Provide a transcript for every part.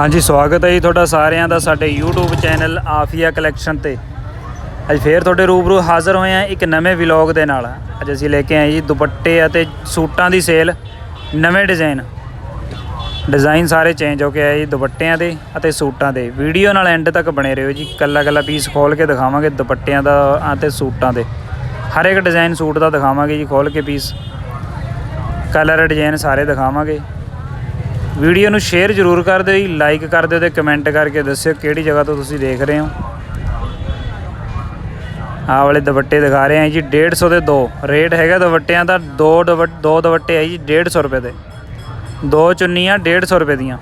ਹਾਂਜੀ, ਸਵਾਗਤ ਹੈ ਜੀ ਤੁਹਾਡਾ ਸਾਰਿਆਂ ਦਾ ਸਾਡੇ YouTube ਚੈਨਲ ਆਫੀਆ ਕਲੈਕਸ਼ਨ ਤੇ। ਅੱਜ ਫੇਰ ਤੁਹਾਡੇ ਰੂਬਰੂ ਹਾਜ਼ਰ ਹੋਏ ਆ ਇੱਕ ਨਵੇਂ ਵਲੌਗ ਦੇ ਨਾਲ। ਅੱਜ ਅਸੀਂ ਲੈ ਕੇ ਆਏ ਜੀ ਦੁਪੱਟੇ ਅਤੇ ਸੂਟਾਂ ਦੀ ਸੇਲ, ਨਵੇਂ ਡਿਜ਼ਾਈਨ। ਡਿਜ਼ਾਈਨ ਸਾਰੇ ਚੇਂਜ ਹੋ ਕੇ ਆਏ ਜੀ ਦੁਪੱਟਿਆਂ ਦੇ ਅਤੇ ਸੂਟਾਂ ਦੇ। ਵੀਡੀਓ ਨਾਲ ਐਂਡ ਤੱਕ ਬਣੇ ਰਹੋ ਜੀ। ਕੱਲਾ ਕੱਲਾ ਪੀਸ ਖੋਲ ਕੇ ਦਿਖਾਵਾਂਗੇ ਦੁਪੱਟਿਆਂ ਦਾ ਅਤੇ ਸੂਟਾਂ ਦੇ। ਹਰ ਇੱਕ ਡਿਜ਼ਾਈਨ ਸੂਟ ਦਾ ਦਿਖਾਵਾਂਗੇ ਜੀ ਖੋਲ ਕੇ ਪੀਸ ਕਲਰ ਡਿਜ਼ਾਈਨ ਸਾਰੇ ਦਿਖਾਵਾਂਗੇ। ਵੀਡੀਓ ਨੂੰ ਸ਼ੇਅਰ ਜ਼ਰੂਰ ਕਰ ਦਿਓ ਜੀ ਲਾਈਕ ਕਰ ਦਿਓ ਤੇ ਕਮੈਂਟ ਕਰਕੇ ਦੱਸਿਓ ਕਿਹੜੀ ਜਗ੍ਹਾ ਤੋਂ ਤੁਸੀਂ ਦੇਖ ਰਹੇ ਹੋ। ਆਹ ਵਾਲੇ ਦੁਪੱਟੇ ਦਿਖਾ ਰਹੇ ਹਾਂ ਜੀ 150 ਦੇ ਦੋ। ਰੇਟ ਹੈਗਾ ਦੁਪੱਟਿਆਂ ਦਾ, ਦੋ ਦੁਪੱਟ- ਦੋ ਦੁਪੱਟੇ ਹੈ ਜੀ 150 ਰੁਪਏ ਦੇ। ਦੋ ਚੁੰਨੀਆਂ 150 ਰੁਪਏ ਦੀਆਂ।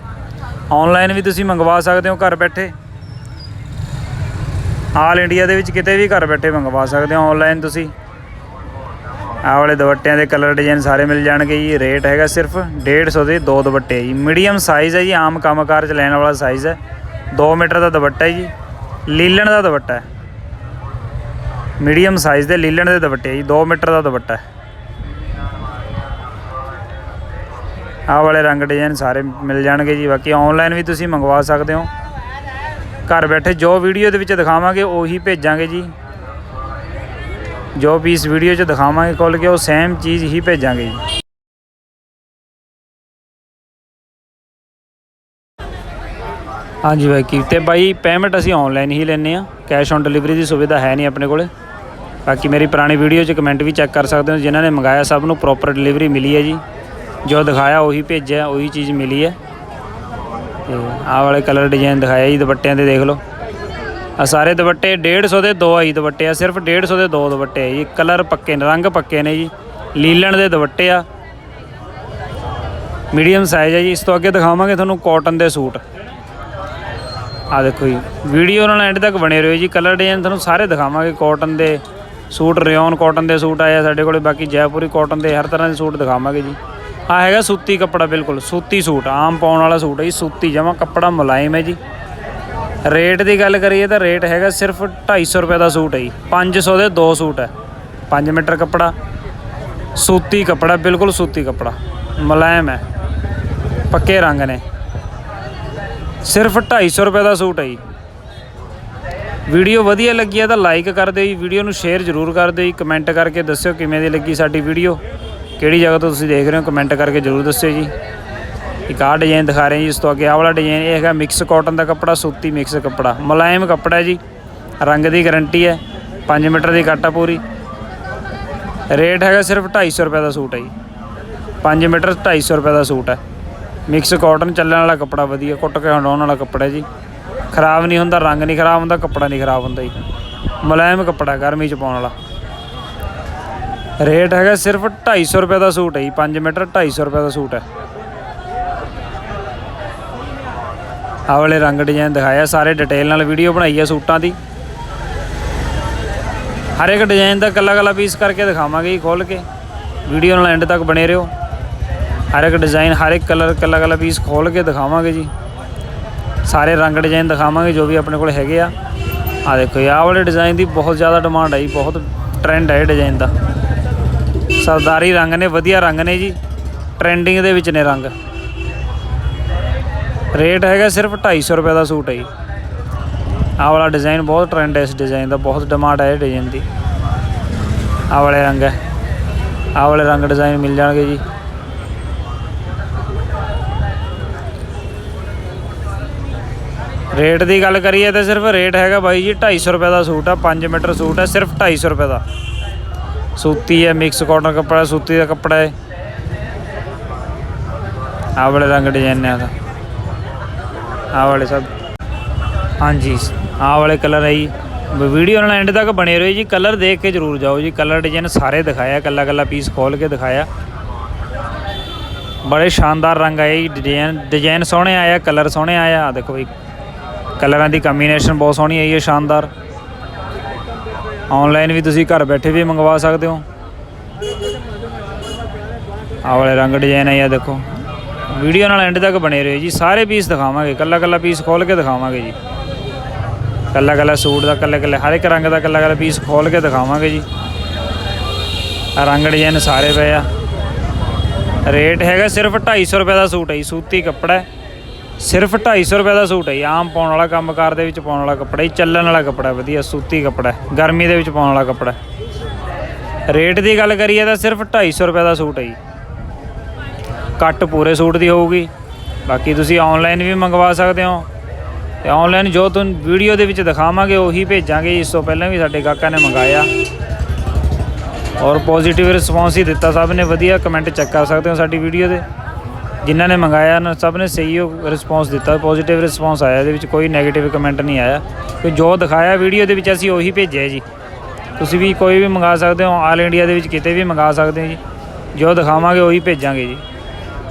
ਆਨਲਾਈਨ ਵੀ ਤੁਸੀਂ ਮੰਗਵਾ ਸਕਦੇ ਹੋ ਘਰ ਬੈਠੇ। ਆਲ ਇੰਡੀਆ ਦੇ ਵਿੱਚ ਕਿਤੇ ਵੀ ਘਰ ਬੈਠੇ ਮੰਗਵਾ ਸਕਦੇ ਹੋ ਆਨਲਾਈਨ ਤੁਸੀਂ। ਆਹ ਵਾਲੇ ਦੁਪੱਟਿਆਂ ਦੇ ਕਲਰ ਡਿਜ਼ਾਈਨ ਸਾਰੇ ਮਿਲ ਜਾਣਗੇ ਜੀ। ਰੇਟ ਹੈਗਾ ਸਿਰਫ 150 ਦੇ ਦੋ ਦੁਪੱਟੇ ਜੀ। ਮੀਡੀਅਮ ਸਾਈਜ਼ ਹੈ ਜੀ, ਆਮ ਕੰਮਕਾਰ ਚ ਲੈਣ ਵਾਲਾ ਸਾਈਜ਼ ਹੈ 2 ਮੀਟਰ ਦਾ ਦੁਪੱਟਾ ਹੈ ਜੀ। ਲੀਲਣ ਦਾ ਦੁਪੱਟਾ ਹੈ। ਮੀਡੀਅਮ ਸਾਈਜ਼ ਦੇ ਲੀਲਣ ਦੇ ਦੁਪੱਟੇ ਜੀ 2 ਮੀਟਰ ਦਾ ਦੁਪੱਟਾ ਹੈ। ਆਹ ਵਾਲੇ ਰੰਗ ਡਿਜ਼ਾਈਨ ਸਾਰੇ ਮਿਲ ਜਾਣਗੇ ਜੀ। ਬਾਕੀ ਆਨਲਾਈਨ ਵੀ ਤੁਸੀਂ ਮੰਗਵਾ ਸਕਦੇ ਹੋ। ਘਰ ਬੈਠੇ ਜੋ ਵੀਡੀਓ ਦੇ ਵਿੱਚ ਦਿਖਾਵਾਂਗੇ, ਉਹੀ ਭੇਜਾਂਗੇ ਜੀ। ਜੋ ਵੀ ਇਸ ਵੀਡੀਓ 'ਚ ਦਿਖਾਵਾਂਗੇ ਖੋਲ ਕੇ, ਉਹ ਸੇਮ ਚੀਜ਼ ਹੀ ਭੇਜਾਂਗੇ ਜੀ। ਹਾਂਜੀ ਬਾਈ, ਕੀ ਤੇ ਬਾਈ ਪੇਮੈਂਟ ਅਸੀਂ ਆਨਲਾਈਨ ਹੀ ਲੈਨੇ ਆ ਕੈਸ਼ ਔਨ ਡਿਲੀਵਰੀ ਦੀ ਸੁਵਿਧਾ ਹੈ ਨਹੀਂ ਆਪਣੇ ਕੋਲੇ। ਬਾਕੀ ਮੇਰੀ ਪੁਰਾਣੀ ਵੀਡੀਓ 'ਚ ਕਮੈਂਟ ਵੀ ਚੈੱਕ ਕਰ ਸਕਦੇ ਹੋ, ਜਿਨ੍ਹਾਂ ਨੇ ਮੰਗਾਇਆ, ਸਭ ਨੂੰ ਪ੍ਰੋਪਰ ਡਿਲੀਵਰੀ ਮਿਲੀ ਹੈ ਜੀ। ਜੋ ਦਿਖਾਇਆ, ਉਹੀ ਭੇਜਿਆ, ਉਹੀ ਚੀਜ਼ ਮਿਲੀ ਹੈ। ਤੇ ਆਹ ਵਾਲੇ ਕਲਰ ਡਿਜ਼ਾਈਨ ਦਿਖਾਇਆ ਜੀ, ਦੁਪੱਟਿਆਂ 'ਤੇ ਦੇਖ ਲਓ। ਆ ਸਾਰੇ ਦੁਪੱਟੇ 150 ਦੇ ਦੋ ਆਈ ਦੁਪੱਟੇ ਆ, ਸਿਰਫ 150 ਦੇ ਦੋ ਦੁਪੱਟੇ ਆ ਜੀ। ਕਲਰ ਪੱਕੇ ਨੇ, ਰੰਗ ਪੱਕੇ ਨੇ ਜੀ। ਲੀਲਣ ਦੇ ਦੁਪੱਟੇ ਆ। ਮੀਡੀਅਮ ਸਾਈਜ਼ ਹੈ ਜੀ। ਇਸ ਤੋਂ ਅੱਗੇ ਦਿਖਾਵਾਂਗੇ ਤੁਹਾਨੂੰ ਕਾਟਨ ਦੇ ਸੂਟ। ਆ ਦੇਖੋ ਜੀ, ਵੀਡੀਓ ਨਾਲ ਐਂਡ ਤੱਕ ਬਣੇ ਰਹੋ ਜੀ। ਕਲਰ ਡਿਜ਼ਾਈਨ ਤੁਹਾਨੂੰ ਸਾਰੇ ਦਿਖਾਵਾਂਗੇ ਕਾਟਨ ਦੇ ਸੂਟ ਰਿਓਨ ਕਾਟਨ ਦੇ ਸੂਟ ਆਏ ਆ ਸਾਡੇ ਕੋਲੇ, ਬਾਕੀ ਜੈਪੁਰੀ ਕਾਟਨ ਦੇ ਹਰ ਤਰ੍ਹਾਂ ਦੇ ਸੂਟ ਦਿਖਾਵਾਂਗੇ ਜੀ। ਆ ਹੈਗਾ ਸੂਤੀ ਕੱਪੜਾ, ਬਿਲਕੁਲ ਸੂਤੀ ਸੂਟ, ਆਮ ਪਾਉਣ ਵਾਲਾ ਸੂਟ ਹੈ ਜੀ, ਸੂਤੀ ਜਮਾ ਕੱਪੜਾ ਮੁਲਾਇਮ ਹੈ ਜੀ। ਰੇਟ ਦੀ ਗੱਲ ਕਰੀਏ ਤਾਂ ਰੇਟ ਹੈਗਾ ਸਿਰਫ 250 ਰੁਪਏ ਦਾ ਸੂਟ ਹੈ ਜੀ। 500 ਦੇ ਦੋ ਸੂਟ ਹੈ। 5 ਮੀਟਰ ਕੱਪੜਾ, ਸੂਤੀ ਕੱਪੜਾ, ਬਿਲਕੁਲ ਸੂਤੀ ਕੱਪੜਾ। ਮੁਲਾਇਮ ਹੈ। ਪੱਕੇ ਰੰਗ ਨੇ। ਸਿਰਫ 250 ਰੁਪਏ ਦਾ ਸੂਟ ਹੈ ਜੀ। ਵੀਡੀਓ ਵਧੀਆ ਲੱਗੀ ਹੈ ਤਾਂ ਲਾਈਕ ਕਰ ਦਿਓ ਜੀ। ਵੀਡੀਓ ਨੂੰ ਸ਼ੇਅਰ ਜ਼ਰੂਰ ਕਰ ਦਿਓ ਜੀ। ਕਮੈਂਟ ਕਰਕੇ ਦੱਸਿਓ ਕਿਵੇਂ ਦੀ ਲੱਗੀ ਸਾਡੀ ਵੀਡੀਓ। ਕਿਹੜੀ ਜਗ੍ਹਾ ਤੋਂ ਤੁਸੀਂ ਦੇਖ ਰਹੇ ਹੋ ਕਮੈਂਟ ਕਰਕੇ ਜ਼ਰੂਰ ਦੱਸਿਓ ਜੀ। ਇੱਕ ਆਹ ਡਿਜ਼ਾਈਨ ਦਿਖਾ ਰਹੇ ਜੀ ਇਸ ਤੋਂ ਅੱਗੇ, ਆਹ ਵਾਲਾ ਡਿਜ਼ਾਈਨ ਇਹ ਹੈਗਾ ਮਿਕਸ ਕਾਟਨ ਦਾ ਕੱਪੜਾ, ਸੂਤੀ ਮਿਕਸ ਕੱਪੜਾ। ਮੁਲਾਇਮ ਕੱਪੜਾ ਜੀ। ਰੰਗ ਦੀ ਗਾਰੰਟੀ ਹੈ। 5 ਮੀਟਰ ਦੀ ਕੱਟ ਆ ਪੂਰੀ। ਰੇਟ ਹੈਗਾ ਸਿਰਫ 250 ਰੁਪਏ ਦਾ ਸੂਟ ਹੈ ਜੀ। 5 ਮੀਟਰ 250 ਰੁਪਏ ਦਾ ਸੂਟ ਹੈ। ਮਿਕਸ ਕਾਟਨ ਚੱਲਣ ਵਾਲਾ ਕੱਪੜਾ ਵਧੀਆ, ਕੁੱਟ ਕੇ ਹੰਡਾਉਣ ਵਾਲਾ ਕੱਪੜਾ ਜੀ। ਖਰਾਬ ਨਹੀਂ ਹੁੰਦਾ, ਰੰਗ ਨਹੀਂ ਖਰਾਬ ਹੁੰਦਾ, ਕੱਪੜਾ ਨਹੀਂ ਖਰਾਬ ਹੁੰਦਾ ਜੀ। ਮੁਲਾਇਮ ਕੱਪੜਾ ਗਰਮੀ ਚ ਪਾਉਣ ਵਾਲਾ। ਰੇਟ ਹੈਗਾ ਸਿਰਫ 250 ਰੁਪਏ ਦਾ ਸੂਟ ਹੈ ਜੀ। 5 ਮੀਟਰ 250 ਰੁਪਏ ਦਾ ਸੂਟ ਹੈ। ਆਹ ਵਾਲੇ ਰੰਗ ਡਿਜ਼ਾਈਨ ਦਿਖਾਇਆ, ਸਾਰੇ ਡਿਟੇਲ ਨਾਲ ਵੀਡੀਓ ਬਣਾਈ ਹੈ ਸੂਟਾਂ ਦੀ। ਹਰ ਇੱਕ ਡਿਜ਼ਾਈਨ ਦਾ ਕੱਲਾ ਕੱਲਾ ਪੀਸ ਕਰਕੇ ਦਿਖਾਵਾਂਗੇ ਜੀ ਖੋਲ ਕੇ। ਵੀਡੀਓ ਨਾਲ ਐਂਡ ਤੱਕ ਬਣੇ ਰਹੋ। ਹਰ ਇੱਕ ਡਿਜ਼ਾਈਨ ਹਰ ਇੱਕ ਕਲਰ ਕੱਲਾ ਕੱਲਾ ਪੀਸ ਖੋਲ ਕੇ ਦਿਖਾਵਾਂਗੇ ਜੀ। ਸਾਰੇ ਰੰਗ ਡਿਜ਼ਾਈਨ ਦਿਖਾਵਾਂਗੇ ਜੋ ਵੀ ਆਪਣੇ ਕੋਲ ਹੈਗੇ ਆ। ਆ ਦੇਖੋ ਇਹ ਆਹ ਵਾਲੇ ਡਿਜ਼ਾਈਨ ਦੀ ਬਹੁਤ ਜ਼ਿਆਦਾ ਡਿਮਾਂਡ ਹੈ ਜੀ, ਬਹੁਤ ਟ੍ਰੈਂਡ ਹੈ ਇਹ ਡਿਜ਼ਾਈਨ ਦਾ। ਸਰਦਾਰੀ ਰੰਗ ਨੇ, ਵਧੀਆ ਰੰਗ ਨੇ ਜੀ। ਟ੍ਰੈਂਡਿੰਗ ਦੇ ਵਿੱਚ ਨੇ ਰੰਗ। ਰੇਟ ਹੈਗਾ ਸਿਰਫ 250 ਰੁਪਏ ਦਾ ਸੂਟ ਹੈ ਜੀ। ਆਹ ਵਾਲਾ ਡਿਜ਼ਾਈਨ ਬਹੁਤ ਟ੍ਰੈਂਡ ਹੈ ਇਸ ਡਿਜ਼ਾਈਨ ਦਾ, ਬਹੁਤ ਡਿਮਾਂਡ ਹੈ ਇਹ ਡਿਜ਼ਾਈਨ ਦੀ। ਆਹ ਵਾਲੇ ਰੰਗ ਹੈ। ਆਹ ਵਾਲੇ ਰੰਗ ਡਿਜ਼ਾਈਨ ਮਿਲ ਜਾਣਗੇ ਜੀ। ਰੇਟ ਦੀ ਗੱਲ ਕਰੀਏ ਤਾਂ ਸਿਰਫ ਰੇਟ ਹੈਗਾ ਬਾਈ ਜੀ 250 ਰੁਪਏ ਦਾ ਸੂਟ ਆ 5 ਮੀਟਰ ਸੂਟ ਹੈ, ਸਿਰਫ 250 ਰੁਪਏ ਦਾ। ਸੂਤੀ ਹੈ ਮਿਕਸ ਕਾਟਨ ਕੱਪੜਾ, ਸੂਤੀ ਦਾ ਕੱਪੜਾ ਹੈ। ਆਹ ਵਾਲੇ ਰੰਗ ਡਿਜ਼ਾਈਨ ਨੇ ਆਦਾ ਆਹ ਵਾਲੇ ਸਭ। ਹਾਂਜੀ, ਆਹ ਵਾਲੇ ਕਲਰ ਹੈ ਜੀ। ਵੀਡੀਓ ਨਾਲ ਐਂਡ ਤੱਕ ਬਣੇ ਰਹੋ ਜੀ। ਕਲਰ ਦੇਖ ਕੇ ਜਰੂਰ ਜਾਓ ਜੀ। ਕਲਰ ਡਿਜ਼ਾਈਨ ਸਾਰੇ ਦਿਖਾਇਆ, ਕੱਲਾ ਕੱਲਾ ਪੀਸ ਖੋਲ ਕੇ ਦਿਖਾਇਆ। ਬੜੇ ਸ਼ਾਨਦਾਰ ਰੰਗ ਆਏ ਜੀ। ਡਿਜ਼ਾਈਨ ਡਿਜ਼ਾਈਨ ਸੋਹਣੇ ਆਇਆ ਕਲਰ ਸੋਹਣੇ ਆਇਆ ਆ। ਦੇਖੋ ਬਈ ਕਲਰਾਂ ਦੀ ਕੰਬੀਨੇਸ਼ਨ ਬਹੁਤ ਸੋਹਣੀ ਆਈ ਹੈ, ਸ਼ਾਨਦਾਰ। ਆਨਲਾਈਨ ਵੀ ਤੁਸੀਂ ਘਰ ਬੈਠੇ ਵੀ ਮੰਗਵਾ ਸਕਦੇ ਹੋ। ਆਹ ਵਾਲੇ ਰੰਗ ਡਿਜ਼ਾਈਨ ਆਇਆ ਦੇਖੋ। ਵੀਡੀਓ ਨਾਲ ਐਂਡ ਤੱਕ ਬਣੇ ਰਹੋ ਜੀ। ਸਾਰੇ ਪੀਸ ਦਿਖਾਵਾਂਗੇ, ਕੱਲਾ ਕੱਲਾ ਪੀਸ ਖੋਲ ਕੇ ਦਿਖਾਵਾਂਗੇ ਜੀ। ਕੱਲਾ ਕੱਲਾ ਸੂਟ ਦਾ, ਕੱਲੇ ਕੱਲੇ ਹਰ ਇੱਕ ਰੰਗ ਦਾ ਕੱਲਾ ਕੱਲਾ ਪੀਸ ਖੋਲ ਕੇ ਦਿਖਾਵਾਂਗੇ ਜੀ। ਰੰਗ ਡਿਜ਼ਾਈਨ ਸਾਰੇ ਪਏ ਆ। ਰੇਟ ਹੈਗਾ ਸਿਰਫ 250 ਰੁਪਏ ਦਾ ਸੂਟ ਹੈ ਜੀ, ਸੂਤੀ ਕੱਪੜਾ ਹੈ। ਸਿਰਫ 250 ਰੁਪਏ ਦਾ ਸੂਟ ਹੈ ਜੀ। ਆਮ ਪਾਉਣ ਵਾਲਾ ਕੰਮਕਾਰ ਦੇ ਵਿੱਚ ਪਾਉਣ ਵਾਲਾ ਕੱਪੜਾ ਹੀ ਚੱਲਣ ਵਾਲਾ ਕੱਪੜਾ ਵਧੀਆ ਸੂਤੀ ਕੱਪੜਾ ਗਰਮੀ ਦੇ ਵਿੱਚ ਪਾਉਣ ਵਾਲਾ ਕੱਪੜਾ ਰੇਟ ਦੀ ਗੱਲ ਕਰੀਏ ਤਾਂ ਸਿਰਫ 250 ਰੁਪਏ ਦਾ ਸੂਟ ਹੈ ਜੀ। ਕੱਟ ਪੂਰੇ ਸੂਟ ਦੀ ਹੋਊਗੀ। ਬਾਕੀ ਤੁਸੀਂ ਆਨਲਾਈਨ ਵੀ ਮੰਗਵਾ ਸਕਦੇ ਹੋ। ਤੇ ਆਨਲਾਈਨ ਜੋ ਤੁਹਾਨੂੰ ਵੀਡੀਓ ਦੇ ਵਿੱਚ ਦਿਖਾਵਾਂਗੇ, ਉਹੀ ਭੇਜਾਂਗੇ। ਜੀ। ਇਸ ਤੋਂ ਪਹਿਲਾਂ ਵੀ ਸਾਡੇ ਕਾਕਾ ਨੇ ਮੰਗਾਇਆ। ਔਰ ਪੋਜ਼ਿਟਿਵ ਰਿਸਪੌਂਸ ਹੀ ਦਿੱਤਾ। ਸਭ ਨੇ ਵਧੀਆ ਕਮੈਂਟ ਚੈੱਕ ਕਰ ਸਕਦੇ ਹੋ ਸਾਡੀ ਵੀਡੀਓ ਦੇ। ਜਿਨ੍ਹਾਂ ਨੇ ਮੰਗਾਇਆ ਨਾ ਸਭ ਨੇ ਸਹੀ ਰਿਸਪੌਂਸ ਦਿੱਤਾ। ਪੋਜ਼ਿਟਿਵ ਰਿਸਪੌਂਸ ਆਇਆ, ਇਹਦੇ ਵਿੱਚ ਕੋਈ ਨੈਗੇਟਿਵ ਕਮੈਂਟ ਨਹੀਂ ਆਇਆ। ਕਿ ਜੋ ਦਿਖਾਇਆ ਵੀਡੀਓ ਦੇ ਵਿੱਚ, ਅਸੀਂ ਉਹੀ ਭੇਜਿਆ ਜੀ। ਤੁਸੀਂ ਵੀ ਕੋਈ ਵੀ ਮੰਗਾ ਸਕਦੇ ਹੋ। ਆਲ ਇੰਡੀਆ ਦੇ ਵਿੱਚ ਕਿਤੇ ਵੀ ਮੰਗਾ ਸਕਦੇ ਹੋ ਜੀ। ਜੋ ਦਿਖਾਵਾਂਗੇ, ਉਹੀ ਭੇਜਾਂਗੇ ਜੀ।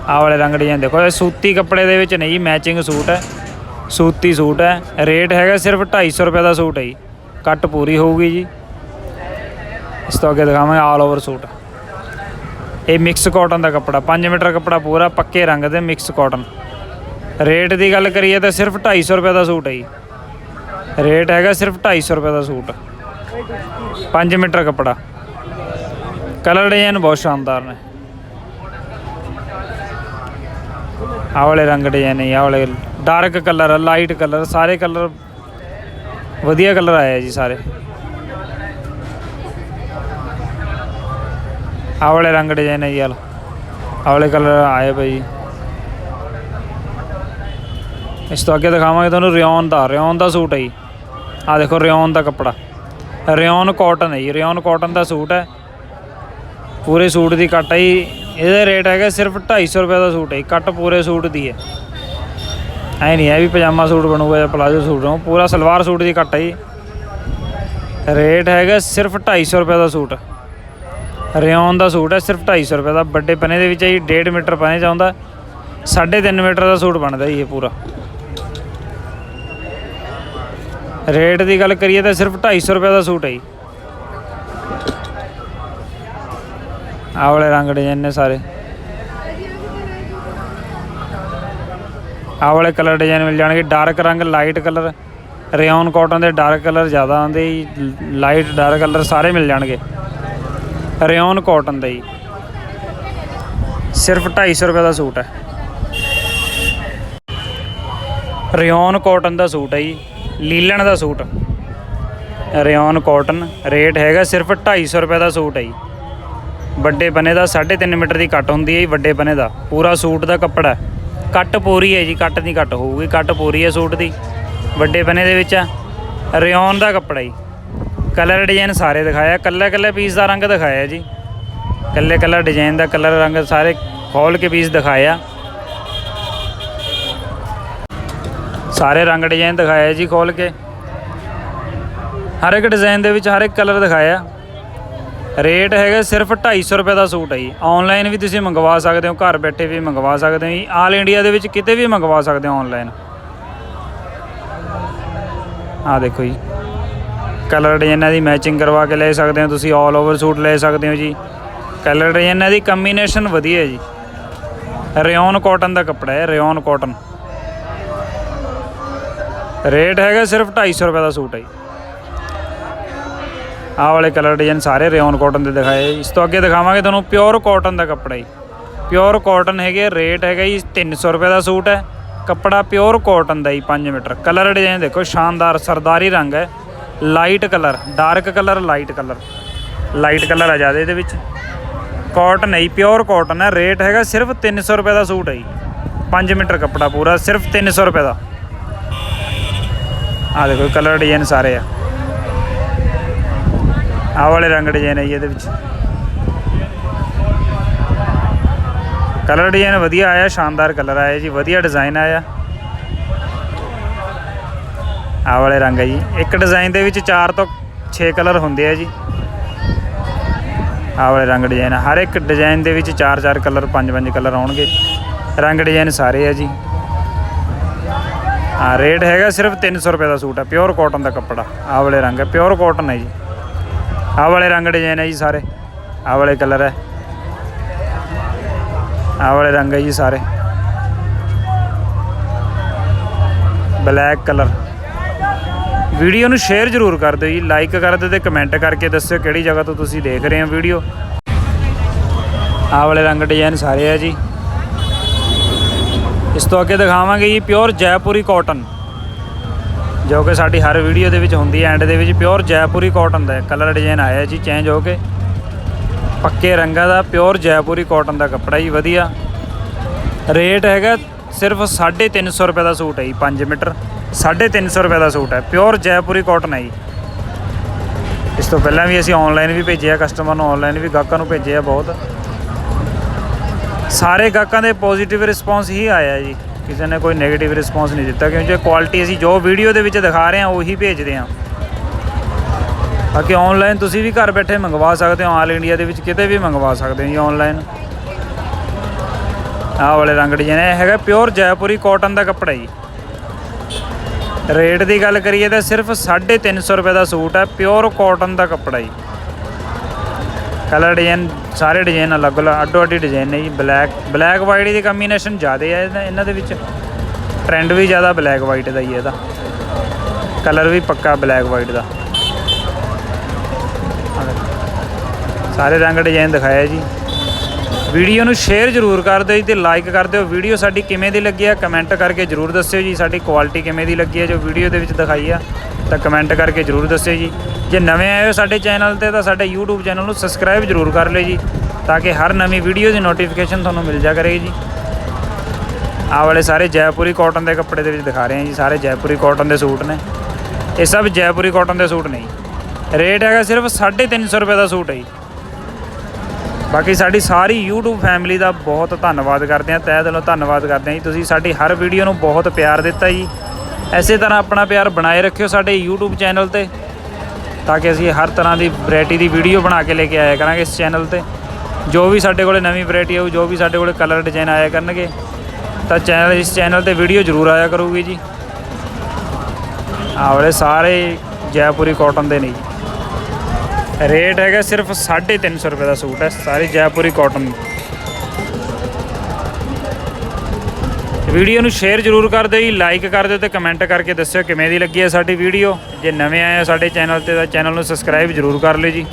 ਆਹ ਵਾਲੇ ਰੰਗ ਡਿਜ਼ਾਈਨ ਦੇਖੋ, ਇਹ ਸੂਤੀ ਕੱਪੜੇ ਦੇ ਵਿੱਚ ਨਹੀਂ ਜੀ ਮੈਚਿੰਗ ਸੂਟ ਹੈ। ਸੂਤੀ ਸੂਟ ਹੈ। ਰੇਟ ਹੈਗਾ ਸਿਰਫ 250 ਰੁਪਏ ਦਾ ਸੂਟ ਹੈ ਜੀ। ਕੱਟ ਪੂਰੀ ਹੋਊਗੀ ਜੀ। ਇਸ ਤੋਂ ਅੱਗੇ ਦਿਖਾਵਾਂਗੇ ਆਲ ਓਵਰ ਸੂਟ। ਇਹ ਮਿਕਸ ਕਾਟਨ ਦਾ ਕੱਪੜਾ 5 ਮੀਟਰ ਕੱਪੜਾ ਪੂਰਾ, ਪੱਕੇ ਰੰਗ ਦੇ ਮਿਕਸ ਕਾਟਨ ਰੇਟ ਦੀ ਗੱਲ ਕਰੀਏ ਤਾਂ ਸਿਰਫ 250 ਰੁਪਏ ਦਾ ਸੂਟ ਹੈ ਜੀ। ਰੇਟ ਹੈਗਾ ਸਿਰਫ 250 ਰੁਪਏ ਦਾ ਸੂਟ। 5 ਮੀਟਰ ਕੱਪੜਾ। ਕਲਰ ਡਿਜ਼ਾਈਨ ਬਹੁਤ ਸ਼ਾਨਦਾਰ ਨੇ। ਆਹ ਵਾਲੇ ਰੰਗ ਡਿਜ਼ਾਈਨ ਨੇ ਆਹ ਵਾਲੇ ਡਾਰਕ ਕਲਰ ਲਾਈਟ ਕਲਰ ਸਾਰੇ ਕਲਰ ਵਧੀਆ ਕਲਰ ਆਏ ਆ ਜੀ ਸਾਰੇ। ਆਹ ਵਾਲੇ ਰੰਗ ਡਿਜ਼ਾਈਨ ਹੈ ਜੀ ਆਹ ਆਹ ਵਾਲੇ ਕਲਰ ਆਏ ਭਾਈ ਇਸ ਤੋਂ ਅੱਗੇ ਦਿਖਾਵਾਂਗੇ ਤੁਹਾਨੂੰ ਰਿਓਨ ਦਾ ਰਿਓਨ ਦਾ ਸੂਟ ਹੈ ਜੀ। ਆਹ ਦੇਖੋ, ਰਿਓਨ ਦਾ ਕੱਪੜਾ। ਰਿਓਨ ਕਾਟਨ ਹੈ ਜੀ, ਰਿਓਨ ਕਾਟਨ ਦਾ ਸੂਟ ਹੈ। ਪੂਰੇ ਸੂਟ ਦੀ ਕੱਟ ਹੈ ਜੀ। ਇਹਦਾ ਰੇਟ ਹੈਗਾ ਸਿਰਫ 250 ਰੁਪਏ ਦਾ ਸੂਟ ਹੈ ਜੀ, ਕੱਟ ਪੂਰੇ ਸੂਟ ਦੀ ਹੈ। ਐ ਨਹੀਂ ਹੈ ਵੀ ਪਜਾਮਾ ਸੂਟ ਬਣੂਗਾ ਜਾਂ ਪਲਾਜ਼ੋ ਸੂਟ ਬਣੂ ਪੂਰਾ ਸਲਵਾਰ ਸੂਟ ਦੀ ਕੱਟ ਹੈ ਜੀ। ਰੇਟ ਹੈਗਾ ਸਿਰਫ 250 ਰੁਪਏ ਦਾ ਸੂਟ। ਰਿਓਨ ਦਾ ਸੂਟ ਹੈ ਸਿਰਫ 250 ਰੁਪਏ ਦਾ ਵੱਡੇ ਪਨੇ ਦੇ ਵਿੱਚ ਹੈ ਜੀ 1.5 ਮੀਟਰ ਪਨੇ ਚਾਹੁੰਦਾ 3.5 ਮੀਟਰ ਦਾ ਸੂਟ ਬਣਦਾ ਜੀ ਇਹ ਪੂਰਾ। ਰੇਟ ਦੀ ਗੱਲ ਕਰੀਏ ਤਾਂ ਸਿਰਫ 250 ਰੁਪਏ ਦਾ ਸੂਟ ਹੈ ਜੀ। ਆਹ ਵਾਲੇ ਰੰਗ ਡਿਜ਼ਾਈਨ ਨੇ ਸਾਰੇ। ਆਹ ਵਾਲੇ ਕਲਰ ਡਿਜ਼ਾਈਨ ਮਿਲ ਜਾਣਗੇ। ਡਾਰਕ ਰੰਗ ਲਾਈਟ ਕਲਰ ਰਿਓਨ ਕਾਟਨ ਦੇ ਡਾਰਕ ਕਲਰ ਜ਼ਿਆਦਾ ਆਉਂਦੇ ਜੀ। ਲਾਈਟ ਡਾਰਕ ਕਲਰ ਸਾਰੇ ਮਿਲ ਜਾਣਗੇ। ਰਿਓਨ ਕਾਟਨ ਦਾ ਜੀ। ਸਿਰਫ 250 ਰੁਪਏ ਦਾ ਸੂਟ ਹੈ। ਰਿਓਨ ਕਾਟਨ ਦਾ ਸੂਟ ਹੈ ਜੀ। ਲੀਲਣ ਦਾ ਸੂਟ। ਰਿਓਨ ਕਾਟਨ ਰੇਟ ਹੈਗਾ ਸਿਰਫ 250 ਰੁਪਏ ਦਾ ਸੂਟ ਹੈ ਜੀ। ਵੱਡੇ ਬਨੇ ਦਾ 3.5 ਮੀਟਰ ਦੀ ਕੱਟ ਹੁੰਦੀ ਹੈ ਜੀ ਵੱਡੇ ਬਨੇ ਦਾ। ਪੂਰਾ ਸੂਟ ਦਾ ਕੱਪੜਾ ਕੱਟ ਪੂਰੀ ਹੈ ਜੀ, ਕੱਟ ਨਹੀਂ ਕੱਟ ਹੋਊਗੀ, ਕੱਟ ਪੂਰੀ ਹੈ ਸੂਟ ਦੀ। ਵੱਡੇ ਬਨੇ ਦੇ ਵਿੱਚ ਰਿਓਨ ਦਾ ਕੱਪੜਾ ਜੀ। ਕਲਰ ਡਿਜ਼ਾਈਨ ਸਾਰੇ ਦਿਖਾਇਆ ਕੱਲੇ ਕੱਲੇ ਪੀਸ ਦਾ ਰੰਗ ਦਿਖਾਇਆ ਜੀ। ਕੱਲੇ ਕੱਲਾ ਡਿਜ਼ਾਈਨ ਦਾ ਕਲਰ ਰੰਗ ਸਾਰੇ ਖੋਲ ਕੇ ਪੀਸ ਦਿਖਾਇਆ। ਸਾਰੇ ਰੰਗ ਡਿਜ਼ਾਈਨ ਦਿਖਾਇਆ ਜੀ ਖੋਲ ਕੇ। ਹਰ ਇੱਕ ਡਿਜ਼ਾਈਨ ਦੇ ਵਿੱਚ ਹਰ ਇੱਕ ਕਲਰ ਦਿਖਾਇਆ। ਰੇਟ ਹੈਗਾ ਸਿਰਫ 250 ਰੁਪਏ ਦਾ ਸੂਟ ਹੈ ਜੀ। ਆਨਲਾਈਨ ਵੀ ਤੁਸੀਂ ਮੰਗਵਾ ਸਕਦੇ ਹੋ, ਘਰ ਬੈਠੇ ਵੀ ਮੰਗਵਾ ਸਕਦੇ ਹੋ ਜੀ। ਆਲ ਇੰਡੀਆ ਦੇ ਵਿੱਚ ਕਿਤੇ ਵੀ ਮੰਗਵਾ ਸਕਦੇ ਹੋ ਆਨਲਾਈਨ ਆਹ ਦੇਖੋ ਜੀ। ਕਲਰ ਡਿਜ਼ਾਈਨਾਂ ਦੀ ਮੈਚਿੰਗ ਕਰਵਾ ਕੇ ਲੈ ਸਕਦੇ ਹੋ ਤੁਸੀਂ ਆਲ ਓਵਰ ਸੂਟ ਲੈ ਸਕਦੇ ਹੋ ਜੀ। ਕਲਰ ਡਿਜ਼ਾਈਨਾਂ ਦੀ ਕੰਬੀਨੇਸ਼ਨ ਵਧੀਆ ਜੀ। ਰਿਓਨ ਕਾਟਨ ਦਾ ਕੱਪੜਾ ਹੈ ਰਿਓਨ ਕਾਟਨ ਰੇਟ ਹੈਗਾ ਸਿਰਫ 250 ਰੁਪਏ ਦਾ ਸੂਟ ਹੈ ਜੀ। ਆਹ ਵਾਲੇ ਕਲਰ ਡਿਜ਼ਾਈਨ ਸਾਰੇ ਰੇਓਨ ਕਾਟਨ ਦੇ ਦਿਖਾਏ ਇਸ ਤੋਂ ਅੱਗੇ ਦਿਖਾਵਾਂਗੇ ਤੁਹਾਨੂੰ ਪਿਓਰ ਕਾਟਨ ਦਾ ਕੱਪੜਾ ਜੀ। ਪਿਓਰ ਕਾਟਨ ਹੈਗੇ, ਰੇਟ ਹੈਗਾ ਜੀ 300 ਰੁਪਏ ਦਾ ਸੂਟ ਹੈ। ਕੱਪੜਾ ਪਿਓਰ ਕਾਟਨ ਦਾ ਜੀ 5 ਮੀਟਰ। ਕਲਰ ਡਿਜ਼ਾਈਨ ਦੇਖੋ, ਸ਼ਾਨਦਾਰ ਸਰਦਾਰੀ ਰੰਗ ਹੈ। Light colour, dark colour, light colour. Light colour ਆ ਜ਼ਿਆਦਾ ਇਹਦੇ ਵਿੱਚ। ਕਾਟਨ ਹੈ ਜੀ, ਪਿਓਰ ਕਾਟਨ ਹੈ। ਰੇਟ ਹੈਗਾ ਸਿਰਫ 300 ਰੁਪਏ ਦਾ ਸੂਟ ਹੈ ਜੀ। 5 ਮੀਟਰ ਕੱਪੜਾ ਪੂਰਾ, ਸਿਰਫ 300 ਰੁਪਏ ਦਾ। ਆਹ ਦੇਖੋ, ਕਲਰ ਡਿਜ਼ਾਈਨ ਸਾਰੇ ਆ। ਆਹ ਵਾਲੇ ਰੰਗ ਡਿਜ਼ਾਈਨ ਹੈ ਜੀ ਇਹਦੇ ਵਿੱਚ। ਕਲਰ ਡਿਜ਼ਾਈਨ ਵਧੀਆ ਆਇਆ, ਸ਼ਾਨਦਾਰ ਕਲਰ ਆਇਆ ਜੀ, ਵਧੀਆ ਡਿਜ਼ਾਈਨ ਆਇਆ। ਆਹ ਵਾਲੇ ਰੰਗ ਹੈ ਜੀ। ਇੱਕ ਡਿਜ਼ਾਈਨ ਦੇ ਵਿੱਚ 4 ਤੋਂ 6 ਕਲਰ ਹੁੰਦੇ ਆ ਜੀ। ਆਹ ਵਾਲੇ ਰੰਗ ਡਿਜ਼ਾਈਨ ਹਰ ਇੱਕ ਡਿਜ਼ਾਈਨ ਦੇ ਵਿੱਚ 4-4 ਕਲਰ 5-5 ਕਲਰ ਆਉਣਗੇ। ਰੰਗ ਡਿਜ਼ਾਈਨ ਸਾਰੇ ਆ ਜੀ। ਹਾਂ ਰੇਟ ਹੈਗਾ ਸਿਰਫ 300 ਰੁਪਏ ਦਾ ਸੂਟ ਹੈ ਪਿਓਰ ਕਾਟਨ ਦਾ ਕੱਪੜਾ। ਆਹ ਵਾਲੇ ਰੰਗ ਹੈ ਪਿਓਰ ਕਾਟਨ ਹੈ ਜੀ। ਆਹ ਵਾਲੇ ਰੰਗ ਡਿਜ਼ਾਈਨ ਹੈ ਜੀ ਸਾਰੇ। ਆਹ ਵਾਲੇ ਕਲਰ ਹੈ ਆਹ ਵਾਲੇ ਰੰਗ ਹੈ ਜੀ ਸਾਰੇ। ਬਲੈਕ ਕਲਰ ਵੀਡੀਓ ਨੂੰ ਸ਼ੇਅਰ ਜ਼ਰੂਰ ਕਰ ਦਿਓ ਜੀ। ਲਾਈਕ ਕਰ ਦਿਓ ਤੇ ਕਮੈਂਟ ਕਰਕੇ ਦੱਸਿਓ ਕਿਹੜੀ ਜਗ੍ਹਾ ਤੋਂ ਤੁਸੀਂ ਦੇਖ ਰਹੇ ਹੋ ਵੀਡੀਓ। ਆਹ ਵਾਲੇ ਰੰਗ ਡਿਜ਼ਾਈਨ ਸਾਰੇ ਆ ਜੀ। ਇਸ ਤੋਂ ਅੱਗੇ ਦਿਖਾਵਾਂਗੇ ਜੀ ਪਿਓਰ ਜੈਪੁਰੀ ਕਾਟਨ ਜੋ ਕਿ ਸਾਡੀ ਹਰ ਵੀਡੀਓ ਦੇ ਵਿੱਚ ਹੁੰਦੀ ਹੈ ਐਂਡ ਦੇ ਵਿੱਚ ਪਿਓਰ ਜੈਪੁਰੀ ਕਾਟਨ ਦਾ ਕਲਰ ਡਿਜ਼ਾਈਨ ਆਇਆ ਜੀ ਚੇਂਜ ਹੋ ਕੇ। ਪੱਕੇ ਰੰਗਾਂ ਦਾ ਪਿਓਰ ਜੈਪੁਰੀ ਕਾਟਨ ਦਾ ਕੱਪੜਾ ਜੀ, ਵਧੀਆ। ਰੇਟ ਹੈਗਾ ਸਿਰਫ 350 ਰੁਪਏ ਦਾ ਸੂਟ ਹੈ ਜੀ 5 ਮੀਟਰ। 350 ਰੁਪਏ ਦਾ ਸੂਟ ਹੈ ਪਿਓਰ ਜੈਪੁਰੀ ਕਾਟਨ ਹੈ ਜੀ। ਇਸ ਤੋਂ ਪਹਿਲਾਂ ਵੀ ਅਸੀਂ ਆਨਲਾਈਨ ਵੀ ਭੇਜਿਆ ਕਸਟਮਰ ਨੂੰ ਆਨਲਾਈਨ ਵੀ, ਗਾਹਕਾਂ ਨੂੰ ਭੇਜਿਆ ਬਹੁਤ। ਸਾਰੇ ਗਾਹਕਾਂ ਦੇ ਪੋਜ਼ਿਟਿਵ ਰਿਸਪੌਂਸ ਹੀ ਆਇਆ ਜੀ। ਕਿਸੇ ਨੇ ਕੋਈ 네ਗੇਟਿਵ ਰਿਸਪੌਂਸ ਨਹੀਂ ਦਿੱਤਾ ਕਿਉਂਕਿ ਕੁਆਲਿਟੀ ਅਸੀਂ ਜੋ ਵੀਡੀਓ ਦੇ ਵਿੱਚ ਦਿਖਾ ਰਹੇ ਹਾਂ, ਉਹੀ ਭੇਜਦੇ ਹਾਂ। ਬਾਕੀ ਆਨਲਾਈਨ ਤੁਸੀਂ ਵੀ ਘਰ ਬੈਠੇ ਮੰਗਵਾ ਸਕਦੇ ਹੋ ਆਲ ਇੰਡੀਆ ਦੇ ਵਿੱਚ ਕਿਤੇ ਵੀ ਮੰਗਵਾ ਸਕਦੇ ਹੋ ਜੀ ਆਨਲਾਈਨ ਆਹ ਵਾਲੇ ਰੰਗ ਡਿਜ਼ਾਈਨ ਇਹ ਹੈਗਾ ਪਿਓਰ ਜੈਪੁਰੀ ਕਾਟਨ ਦਾ ਕੱਪੜਾ ਜੀ। ਰੇਟ ਦੀ ਗੱਲ ਕਰੀਏ ਤਾਂ ਸਿਰਫ 350 ਰੁਪਏ ਦਾ ਸੂਟ ਹੈ ਪਿਓਰ ਕਾਟਨ ਦਾ ਕੱਪੜਾ ਜੀ। ਕਲਰ ਡਿਜ਼ਾਈਨ ਸਾਰੇ ਡਿਜ਼ਾਈਨ ਅਲੱਗ ਅਲੱਗ, ਅੱਡੋ ਅੱਡੀ ਡਿਜ਼ਾਈਨ ਨੇ ਜੀ ਬਲੈਕ ਬਲੈਕ ਵਾਈਟ ਦੀ ਕੰਬੀਨੇਸ਼ਨ ਜ਼ਿਆਦਾ ਹੈ ਇਹਨਾਂ- ਇਹਨਾਂ ਦੇ ਵਿੱਚ। ਟ੍ਰੈਂਡ ਵੀ ਜ਼ਿਆਦਾ ਬਲੈਕ ਵਾਈਟ ਦਾ ਹੀ ਹੈ ਇਹਦਾ। ਕਲਰ ਵੀ ਪੱਕਾ ਬਲੈਕ ਵਾਈਟ ਦਾ। ਸਾਰੇ ਰੰਗ ਡਿਜ਼ਾਈਨ ਦਿਖਾਇਆ ਜੀ। ਵੀਡੀਓ ਨੂੰ ਸ਼ੇਅਰ ਜ਼ਰੂਰ ਕਰ ਦਿਓ ਜੀ ਤੇ ਲਾਈਕ ਕਰ ਦਿਓ। ਵੀਡੀਓ ਸਾਡੀ ਕਿਵੇਂ ਦੀ ਲੱਗੀ ਆ ਕਮੈਂਟ ਕਰਕੇ ਜ਼ਰੂਰ ਦੱਸਿਓ ਜੀ, ਸਾਡੀ ਕੁਆਲਿਟੀ ਕਿਵੇਂ ਦੀ ਲੱਗੀ ਹੈ ਜੋ ਵੀਡੀਓ ਦੇ ਵਿੱਚ ਦਿਖਾਈ ਆ। ਤਾਂ ਕਮੈਂਟ ਕਰਕੇ ਜ਼ਰੂਰ ਦੱਸਿਓ ਜੀ। ਜੇ ਨਵੇਂ ਆਏ ਹੋ ਸਾਡੇ ਚੈਨਲ ਤੇ ਤਾਂ ਸਾਡੇ YouTube ਚੈਨਲ ਨੂੰ ਸਬਸਕ੍ਰਾਈਬ ਜ਼ਰੂਰ ਕਰ ਲਿਓ ਜੀ, ਤਾਂ ਕਿ ਹਰ ਨਵੀਂ ਵੀਡੀਓ ਦੀ ਨੋਟੀਫਿਕੇਸ਼ਨ ਤੁਹਾਨੂੰ ਮਿਲ ਜਾ ਕਰੇਗੀ ਜੀ। ਆਹ ਵਾਲੇ ਸਾਰੇ ਜੈਪੁਰੀ ਕਾਟਨ ਦੇ ਕੱਪੜੇ ਦੇ ਵਿੱਚ ਦਿਖਾ ਰਹੇ ਹਾਂ ਜੀ, ਸਾਰੇ ਜੈਪੁਰੀ ਕਾਟਨ ਦੇ ਸੂਟ ਨੇ। ਇਹ ਸਭ ਜੈਪੁਰੀ ਕਾਟਨ ਦੇ ਸੂਟ ਨੇ ਜੀ। ਰੇਟ ਹੈਗਾ ਸਿਰਫ 350 ਰੁਪਏ ਦਾ ਸੂਟ ਹੈ ਜੀ। ਬਾਕੀ ਸਾਡੀ ਸਾਰੀ YouTube ਫੈਮਿਲੀ ਦਾ ਬਹੁਤ ਧੰਨਵਾਦ ਕਰਦੇ ਹਾਂ, ਤਹਿ ਦਿਲੋਂ ਧੰਨਵਾਦ ਕਰਦੇ ਹਾਂ ਜੀ। ਤੁਸੀਂ ਸਾਡੀ ਹਰ ਵੀਡੀਓ ਨੂੰ ਬਹੁਤ ਪਿਆਰ ਦਿੱਤਾ ਜੀ। ਐਸੇ ਤਰ੍ਹਾਂ ਆਪਣਾ ਪਿਆਰ ਬਣਾਏ ਰੱਖਿਓ ਸਾਡੇ YouTube ਚੈਨਲ ਤੇ, ਤਾਂ ਕਿ ਅਸੀਂ ਹਰ ਤਰ੍ਹਾਂ ਦੀ ਵੈਰਾਈਟੀ ਦੀ ਵੀਡੀਓ ਬਣਾ ਕੇ ਲੈ ਕੇ ਆਇਆ ਕਰਾਂਗੇ ਇਸ ਚੈਨਲ ਤੇ। ਜੋ ਵੀ ਸਾਡੇ ਕੋਲੇ ਨਵੀਂ ਵੈਰਾਈਟੀ ਆਊ, ਜੋ ਵੀ ਸਾਡੇ ਕੋਲੇ ਕਲਰ ਡਿਜ਼ਾਈਨ ਆਇਆ ਕਰਨਗੇ, ਤਾਂ ਚੈਨਲ, ਇਸ ਚੈਨਲ ਤੇ ਵੀਡੀਓ ਜ਼ਰੂਰ ਆਇਆ ਕਰੂਗੀ ਜੀ। ਆਹ ਵਾਲੇ ਸਾਰੇ ਜੈਪੁਰੀ ਕਾਟਨ ਦੇ ਨੇ ਜੀ। ਰੇਟ ਹੈਗਾ ਸਿਰਫ 350 ਰੁਪਏ ਦਾ ਸੂਟ ਹੈ, ਸਾਰੇ ਜੈਪੁਰੀ ਕਾਟਨ ਵੀਡੀਓ ਨੂੰ ਸ਼ੇਅਰ ਜ਼ਰੂਰ ਕਰ ਦਿਓ ਜੀ ਲਾਈਕ ਕਰ ਦਿਓ ਤੇ ਕਮੈਂਟ ਕਰਕੇ ਦੱਸਿਓ ਕਿਵੇਂ ਦੀ ਲੱਗੀ ਹੈ ਸਾਡੀ ਵੀਡੀਓ। ਜੇ ਨਵੇਂ ਆਏ ਹੋ ਸਾਡੇ ਚੈਨਲ ਤੇ ਤਾਂ ਚੈਨਲ ਨੂੰ ਸਬਸਕ੍ਰਾਈਬ ਜ਼ਰੂਰ ਕਰ ਲਿਓ ਜੀ।